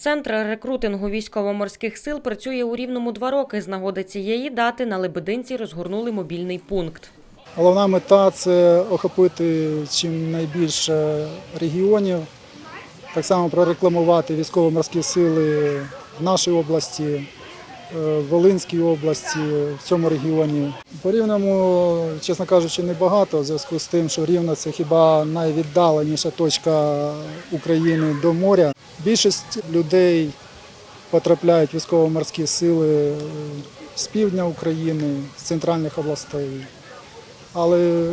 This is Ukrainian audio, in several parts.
Центр рекрутингу військово-морських сил працює у рівному два роки. З нагоди цієї дати на Лебединці розгорнули мобільний пункт. Головна мета це охопити чим найбільше регіонів, так само прорекламувати військово-морські сили в нашій області, в Волинській області, в цьому регіоні. По рівному, чесно кажучи, небагато в зв'язку з тим, що рівно це хіба найвіддаленіша точка України до моря. Більшість людей потрапляють військово-морські сили е, з півдня України, з центральних областей. Але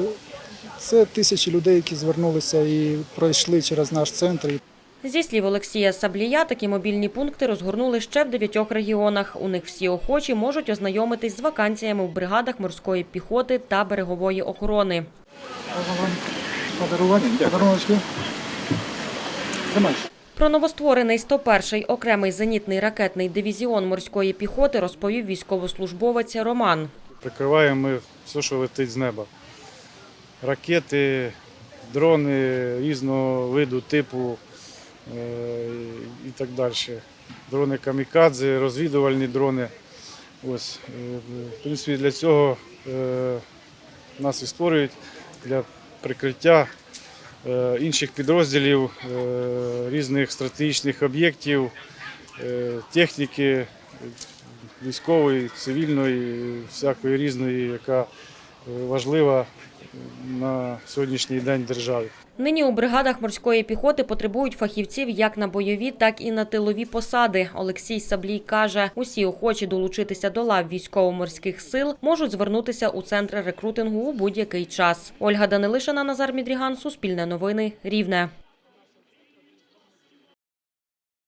це тисячі людей, які звернулися і пройшли через наш центр. Зі слів Олексія Саблія, такі мобільні пункти розгорнули ще в дев'ятьох регіонах. У них всі охочі можуть ознайомитись з вакансіями в бригадах морської піхоти та берегової охорони. Подарувати. Про новостворений 101-й окремий зенітний ракетний дивізіон морської піхоти розповів військовослужбовець Роман. Прикриваємо ми все, що летить з неба. Ракети, дрони різного виду, типу і так далі. Дрони камікадзе, розвідувальні дрони. Ось, е, в принципі, для цього е, нас і створюють для прикриття е, інших підрозділів, е, різних стратегічних об'єктів, е, техніки, військової, цивільної, всякої різної, яка е, важлива на сьогоднішній день державі. Нині у бригадах морської піхоти потребують фахівців як на бойові, так і на тилові посади. Олексій Саблій каже, усі охочі долучитися до лав військово-морських сил можуть звернутися у центр рекрутингу у будь-який час. Ольга Данилишина, Назар Мідріган, Суспільне новини, Рівне.